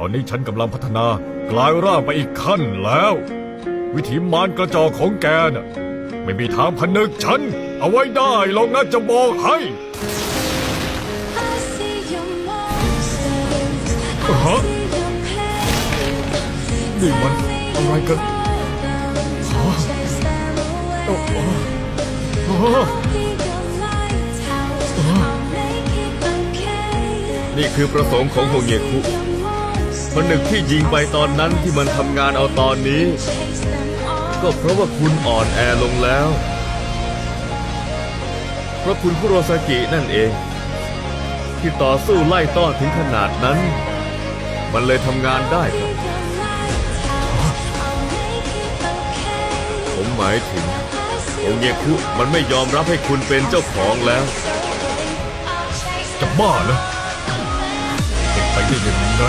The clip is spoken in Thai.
ตอนนี้ฉันกำลังพัฒนากลายร่างไปอีกขั้นแล้ว วิถีมารกระจอกของแกน่ะ ไม่มีทางพนึกฉัน เอาไว้ได้หรอกนะจะบอกให้ I see your monsters. I Huh? see your plans. นี่มันอะไรกัน Chase them away. โอ้โห Be your lighthouse. I'll make it okay. นี่คือประสงค์ของโฮเงคุ Your monsters. คนหนึ่งที่ยิงไปตอนนั้นที่มันทำงานเอาตอนนี้ ก็เพราะว่าคุณอ่อนแอลงแล้ว เพราะคุณคุโรซากินั่นเอง ที่ต่อสู้ไล่ต้อนถึงขนาดนั้น มันเลยทำงานได้ครับ ผมหมายถึง I โฮ see เงคุมันไม่ยอมรับให้คุณเป็นเจ้าของแล้ว จะบ้าเหรอเป็นไปได้ยังไง